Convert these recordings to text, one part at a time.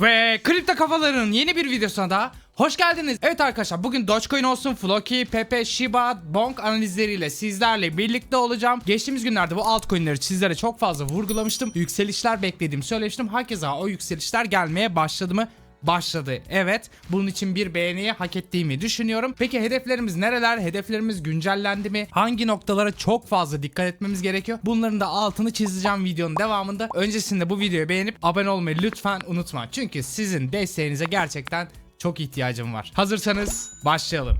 Ve Kripto Kafaların yeni bir videosuna da hoş geldiniz. Evet arkadaşlar bugün Dogecoin olsun, Floki, Pepe, Shiba, Bonk analizleriyle sizlerle birlikte olacağım. Geçtiğimiz günlerde bu altcoin'leri sizlere çok fazla vurgulamıştım. Yükselişler beklediğimi söylemiştim. Herkese o yükselişler gelmeye başladı mı? Başladı. Evet, bunun için bir beğeniyi hak ettiğimi düşünüyorum. Peki hedeflerimiz nereler? Hedeflerimiz güncellendi mi? Hangi noktalara çok fazla dikkat etmemiz gerekiyor? Bunların da altını çizeceğim videonun devamında. Öncesinde bu videoyu beğenip abone olmayı lütfen unutma. Çünkü sizin desteğinize gerçekten çok ihtiyacım var. Hazırsanız başlayalım.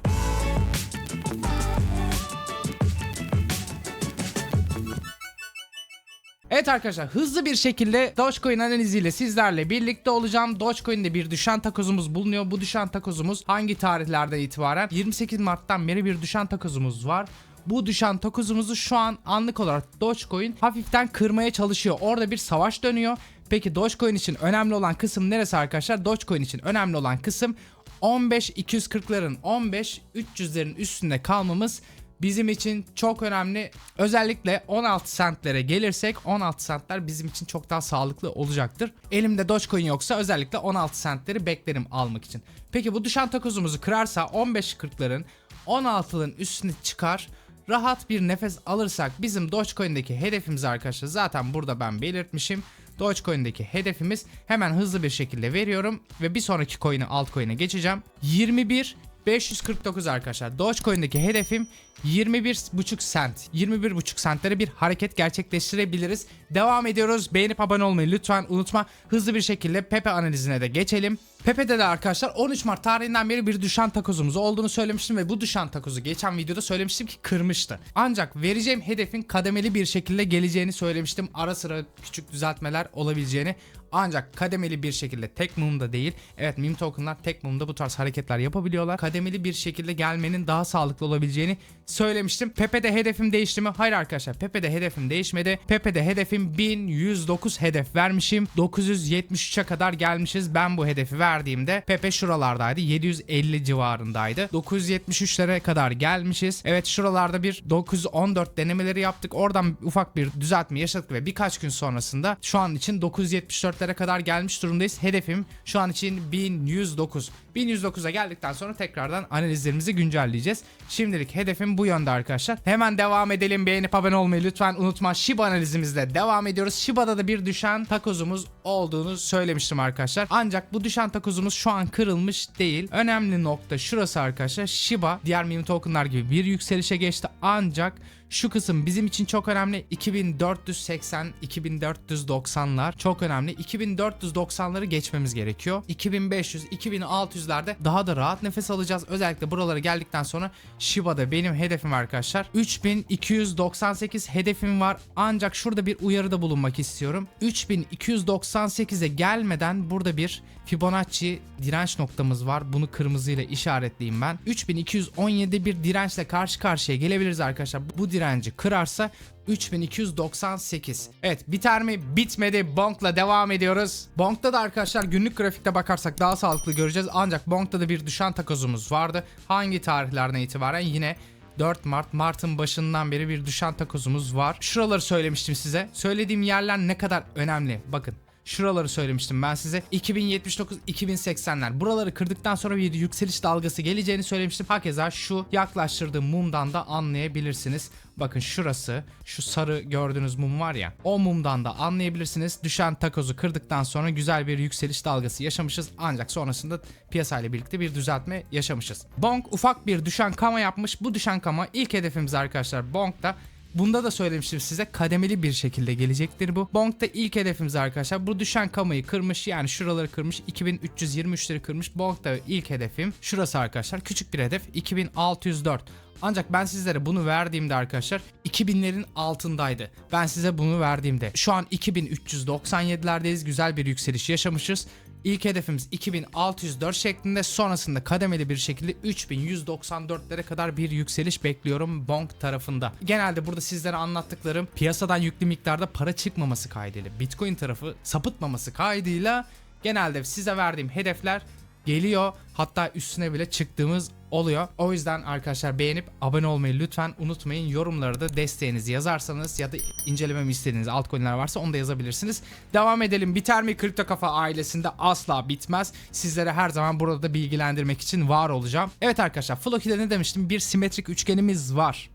Evet arkadaşlar hızlı bir şekilde Dogecoin analiziyle sizlerle birlikte olacağım. Dogecoin'de bir düşen takozumuz bulunuyor. Bu düşen takozumuz hangi tarihlerden itibaren? 28 Mart'tan beri bir düşen takozumuz var. Bu düşen takozumuzu şu an anlık olarak Dogecoin hafiften kırmaya çalışıyor. Orada bir savaş dönüyor. Peki Dogecoin için önemli olan kısım neresi arkadaşlar? Dogecoin için önemli olan kısım 15 240'ların 15 300'lerin üstünde kalmamız bizim için çok önemli. Özellikle 16 centlere gelirsek 16 centler bizim için çok daha sağlıklı olacaktır. Elimde Dogecoin yoksa özellikle 16 centleri beklerim almak için. Peki bu düşen takozumuzu kırarsa 15-40'ların 16'ların üstüne çıkar. Rahat bir nefes alırsak bizim Dogecoin'deki hedefimiz arkadaşlar zaten burada ben belirtmişim. Dogecoin'deki hedefimiz hemen hızlı bir şekilde veriyorum ve bir sonraki coin'e altcoin'e geçeceğim. 21 549 arkadaşlar. Dogecoin'deki hedefim 21,5 cent. 21,5 centlere bir hareket gerçekleştirebiliriz. Devam ediyoruz. Beğenip abone olmayı lütfen unutma. Hızlı bir şekilde Pepe analizine de geçelim. Pepe'de de arkadaşlar 13 Mart tarihinden beri bir düşen takozumuz olduğunu söylemiştim ve bu düşen takozu geçen videoda söylemiştim ki kırmıştı. Ancak vereceğim hedefin kademeli bir şekilde geleceğini söylemiştim. Ara sıra küçük düzeltmeler olabileceğini ancak kademeli bir şekilde tek mumda değil. Evet meme tokenlar tek mumda bu tarz hareketler yapabiliyorlar. Kademeli bir şekilde gelmenin daha sağlıklı olabileceğini söylemiştim. Pepe'de hedefim değişti mi? Hayır arkadaşlar. Pepe'de hedefim değişmedi. Pepe'de hedefim 1109 hedef vermişim. 973'e kadar gelmişiz. Ben bu hedefi verdiğimde Pepe şuralardaydı. 750 civarındaydı. 973'lere kadar gelmişiz. Evet şuralarda bir 914 denemeleri yaptık. Oradan ufak bir düzeltme yaşadık ve birkaç gün sonrasında şu an için 974'lere kadar gelmiş durumdayız. Hedefim şu an için 1109. 1109'a geldikten sonra tekrardan analizlerimizi güncelleyeceğiz. Şimdilik hedefim bu yönde arkadaşlar. Hemen devam edelim. Beğenip abone olmayı lütfen unutma. Shiba analizimizle devam ediyoruz. Shiba'da da bir düşen takozumuz olduğunu söylemiştim arkadaşlar. Ancak bu düşen takozumuz şu an kırılmış değil. Önemli nokta şurası arkadaşlar. Shiba diğer meme tokenlar gibi bir yükselişe geçti. Ancak şu kısım bizim için çok önemli. 2480, 2490'lar çok önemli. 2490'ları geçmemiz gerekiyor. 2500, 2600'lerde daha da rahat nefes alacağız. Özellikle buralara geldikten sonra Shiba'da benim hedefim arkadaşlar. 3298 hedefim var. Ancak şurada bir uyarıda bulunmak istiyorum. 3298'e gelmeden burada bir Fibonacci direnç noktamız var. Bunu kırmızıyla işaretleyeyim ben. 3217 bir dirençle karşı karşıya gelebiliriz arkadaşlar. Bu direnci kırarsa 3298. Evet biter mi? Bitmedi. Bonk'la devam ediyoruz. Bonk'ta da arkadaşlar günlük grafikte bakarsak daha sağlıklı göreceğiz. Ancak Bonk'ta da bir düşen takozumuz vardı. Hangi tarihlerden itibaren yine 4 Mart, Mart'ın başından beri bir düşen takozumuz var. Şuraları söylemiştim size. Söylediğim yerler ne kadar önemli. Bakın Şuraları söylemiştim ben size. 2079, 2080'ler. Buraları kırdıktan sonra bir yükseliş dalgası geleceğini söylemiştim. Hakeza şu yaklaştırdığım mumdan da anlayabilirsiniz. Bakın şurası, şu sarı gördüğünüz mum var ya. O mumdan da anlayabilirsiniz. Düşen takozu kırdıktan sonra güzel bir yükseliş dalgası yaşamışız. Ancak sonrasında piyasayla birlikte bir düzeltme yaşamışız. Bonk ufak bir düşen kama yapmış. Bu düşen kama ilk hedefimiz arkadaşlar Bonk'ta Bunda da söylemiştim size kademeli bir şekilde gelecektir bu. Bonk'ta ilk hedefimiz arkadaşlar. Bu düşen kamayı kırmış yani şuraları kırmış. 2323'leri kırmış. Bonk'ta ilk hedefim şurası arkadaşlar. Küçük bir hedef 2604. Ancak ben sizlere bunu verdiğimde arkadaşlar 2000'lerin altındaydı. Ben size bunu verdiğimde şu an 2397'lerdeyiz. Güzel bir yükseliş yaşamışız. İlk hedefimiz 2604 şeklinde sonrasında kademeli bir şekilde 3194'lere kadar bir yükseliş bekliyorum Bonk tarafında. Genelde burada sizlere anlattıklarım piyasadan yüklü miktarda para çıkmaması kaydıyla Bitcoin tarafı sapıtmaması kaydıyla genelde size verdiğim hedefler geliyor. Hatta üstüne bile çıktığımız oluyor. O yüzden arkadaşlar beğenip abone olmayı lütfen unutmayın. Yorumlara da desteğinizi yazarsanız ya da incelememi istediğiniz altcoin'ler varsa onu da yazabilirsiniz. Devam edelim. Biter mi Kripto Kafa ailesinde asla bitmez. Sizlere her zaman burada da bilgilendirmek için var olacağım. Evet arkadaşlar Floki'de ne demiştim? Bir simetrik üçgenimiz var.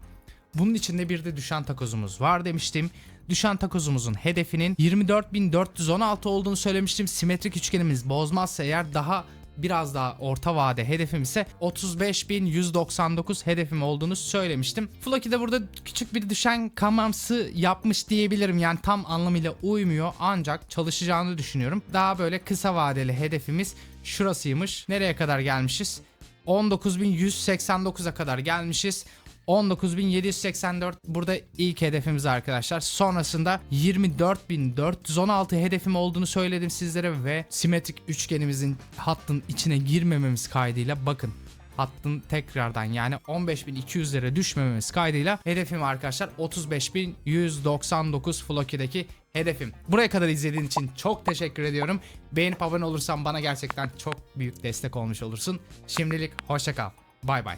Bunun içinde bir de düşen takozumuz var demiştim. Düşen takozumuzun hedefinin 24.416 olduğunu söylemiştim. Simetrik üçgenimiz bozmazsa eğer daha biraz daha orta vade hedefim ise 35.199 hedefim olduğunu söylemiştim. Floki de burada küçük bir düşen kamamsı yapmış diyebilirim. Yani tam anlamıyla uymuyor ancak çalışacağını düşünüyorum. Daha böyle kısa vadeli hedefimiz şurasıymış. Nereye kadar gelmişiz? 19.189'a kadar gelmişiz. 19.784 burada ilk hedefimiz arkadaşlar. Sonrasında 24.416 hedefim olduğunu söyledim sizlere ve simetrik üçgenimizin hattın içine girmememiz kaydıyla bakın hattın tekrardan yani 15.200'lere düşmememiz kaydıyla hedefim arkadaşlar 35.199 Floki'deki hedefim. Buraya kadar izlediğin için çok teşekkür ediyorum. Beğenip abone olursan bana gerçekten çok büyük destek olmuş olursun. Şimdilik hoşça kal. Bay bay.